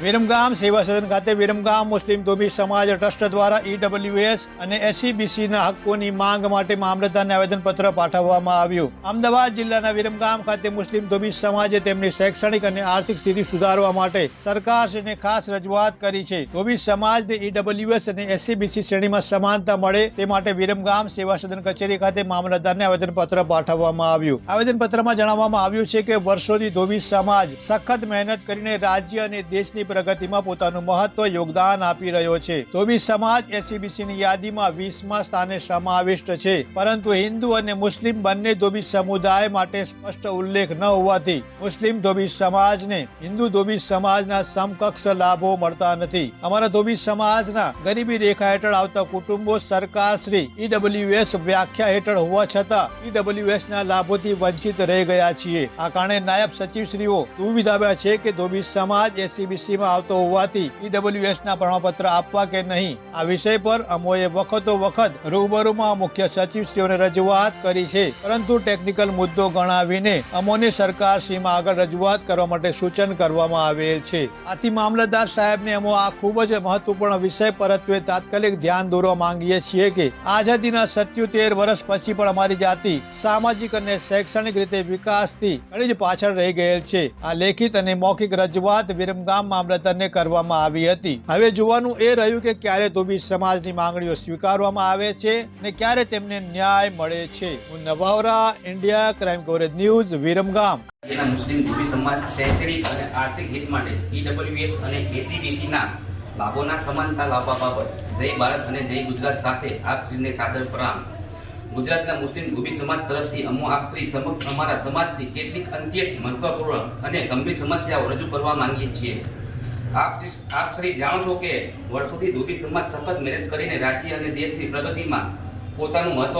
વિરમગામ સેવા સદન ખાતે વિરમગામ મુસ્લિમ ધોબી સમાજ ટ્રસ્ટ દ્વારા ઈડબ્લ્યુએસ અને એસસીબીસીના હક્કોની માંગ માટે મામલતદારને આવેદનપત્ર પાઠવવામાં આવ્યું. અમદાવાદ જિલ્લાના વિરમગામ ખાતે મુસ્લિમ ધોબી સમાજે તેમની શૈક્ષણિક અને આર્થિક સ્થિતિ સુધારવા માટે સરકારશ્રીને ખાસ રજૂઆત કરી છે. ધોબી સમાજને ઈડબ્લ્યુએસ અને એસસીબીસી શ્રેણીમાં સમાનતા મળે તે માટે વિરમગામ સેવા સદન કચેરી ખાતે મામલતદારને આવેદનપત્ર પાઠવવામાં આવ્યું. આવેદનપત્રમાં જણાવવામાં આવ્યું છે કે વર્ષોથી ધોબી સમાજ સખત મહેનત કરીને રાજ્ય અને દેશની પ્રગતિમાં પોતાનું મહત્વ યોગદાન આપી રહ્યો છે. ધોબી સમાજ એસસીબીસીની યાદીમાં વીસમાં સ્થાને સમાવિષ્ટ છે. પરંતુ હિન્દુ અને મુસ્લિમ બંને ધોબી સમુદાય માટે સ્પષ્ટ ઉલ્લેખ ન હોવાથી મુસ્લિમ ધોબી સમાજને હિન્દુ ધોબી સમાજના સમકક્ષ લાભો મળતા નથી. અમારા ધોબી સમાજના ગરીબી રેખા હેઠળ આવતા કુટુંબો સરકાર શ્રી ઈડબ્લ્યુએસ વ્યાખ્યા હેઠળ હોવા છતાં ઈડબ્લ્યુએસ ના લાભોથી વંચિત રહી ગયા છીએ. આ કારણે નાયબ સચિવશ્રીઓ દુવિધાવ્યા છે કે ધોબી સમાજ એસસીબીસી માં આવતો હોવાથી ઈડબ્લ્યુએસના પ્રમાણપત્ર આપવા કે નહીં, આ વિષય પર અમોએ વખતો વખત રૂબરૂમાં મુખ્ય સચિવશ્રીઓને રજૂઆત કરી છે. પરંતુ ટેકનિકલ મુદ્દો ગણાવીને અમોને સીમા આગળ રજૂઆત કરવા માટે સૂચન કરવામાં આવેલ છે. આથી મામલતદાર સાહેબને અમો આ ખૂબ જ મહત્વપૂર્ણ વિષય પરત્વે તાત્કાલિક ધ્યાન દોરવા માંગીએ છીએ કે આઝાદીના સત્યોતેર વર્ષ પછી પણ અમારી જાતિ સામાજિક અને શૈક્ષણિક રીતે વિકાસથી ઘણી જ પાછળ રહી ગયેલ છે. આ લેખિત અને મૌખિક રજૂઆત વિરમગામ મામલતદારને કરવામાં આવી હતી. હવે જોવાનું એ રહ્યું કે ક્યારે ધોબી સમાજની માંગણીઓ સ્વીકારવામાં આવે છે ને ક્યારે તેમને ન્યાય મળે છે. હું Navavara, India crime coverage news, Viramgam. મુસ્લિમ ધોબી સમાજ શૈક્ષણિક અને આર્થિક હિત માટે ઈડબ્લ્યુએસ અને એસીબીસીના લાભોના સમાનતા લાવવા બાબત જય ભારત અને જય ગુજરાત સાથે આપ શ્રીને સાદર પ્રણામ. ગુજરાતના મુસ્લિમ ધોબી સમાજ તરફથી અમો આપ શ્રી સમક્ષ અમારા સમાજની કેટલીક અંત્યત મહત્વપૂર્ણ અને ગંભીર સમસ્યાઓ રજૂ કરવા માંગીએ છીએ. આપ આપ શ્રી જાણો છો કે વર્ષોથી ધોબી સમાજ સખત મહેનત કરીને રાજ્ય અને દેશની પ્રગતિમાં પોતાનું મહત્વ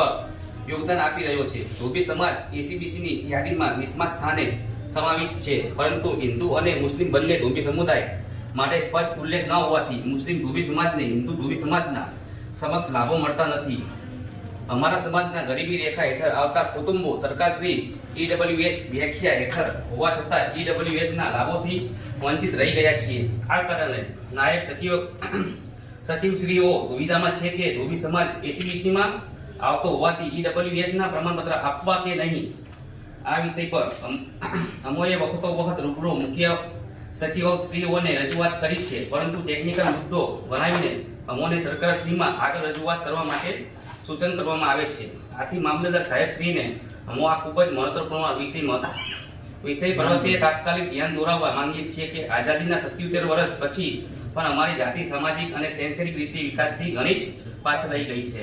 યોગદાન આપી રહ્યો છે. ધોબી સમાજ એસીબીસીની યાદીમાં વીસમા સ્થાને સમાવિષ્ટ છે. પરંતુ હિન્દુ અને મુસ્લિમ બંને ધોબી સમુદાય માટે સ્પષ્ટ ઉલ્લેખ ન હોવાથી મુસ્લિમ ધોબી સમાજને હિન્દુ ધોબી સમાજના સમક્ષ લાભો મળતા નથી. અમારા સમાજના ગરીબી રેખા હેઠળ આવતા કુટુંબો સરકારશ્રી ઈડબ્લ્યુએસ વ્યાખ્યા હેઠળ હોવા છતાં ઈડબ્લ્યુએસના લાભોથી વંચિત રહી ગયા છીએ. આ કારણે નાયબ સચિવ સચિવશ્રીઓ દુવિધામાં છે કે ધોબી સમાજ એસીબીસીમાં આવતો હોવાથી ઈડબ્લ્યુએસના પ્રમાણપત્ર આપવા કે નહીં, આ વિષય પર અમ- અમોએ વખતો વખત રૂબરૂ મુખ્ય સચિવશ્રીઓને રજૂઆત કરી છે. પરંતુ ટેકનિકલ મુદ્દો બનાવીને અમોને સરકારશ્રીમાં આગળ રજૂઆત કરવા માટે સૂચન કરવામાં આવે છે. આથી મામલતદાર સાહેબશ્રીને હું આ ખૂબ જ મહત્વપૂર્ણ વિષય વિષય પ્રવૃત્તિએ તાત્કાલિક ધ્યાન દોરાવવા માંગીએ છીએ કે આઝાદીના સત્યોતેર વર્ષ પછી પણ અમારી જાતિ સામાજિક અને શૈક્ષણિક રીતે વિકાસથી ઘણી જ પાછળ રહી ગઈ છે.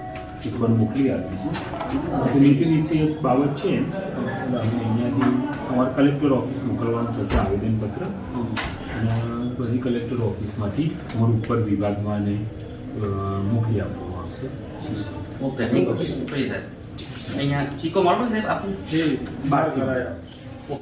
ઉપર મોકલી આપી છે નીતિ વિશે એક બાબત છે અહીંયાથી અમારા કલેક્ટર ઓફિસ મોકલવાનું થશે આવેદનપત્ર. અને બધી કલેક્ટર ઓફિસમાંથી અમારું ઉપર વિભાગમાં અને મોકલી આપવામાં આવશે. ઓકે થેન્ક યુ અહીંયા ચીકો મળો સાહેબ આપણું બાર કરાયા.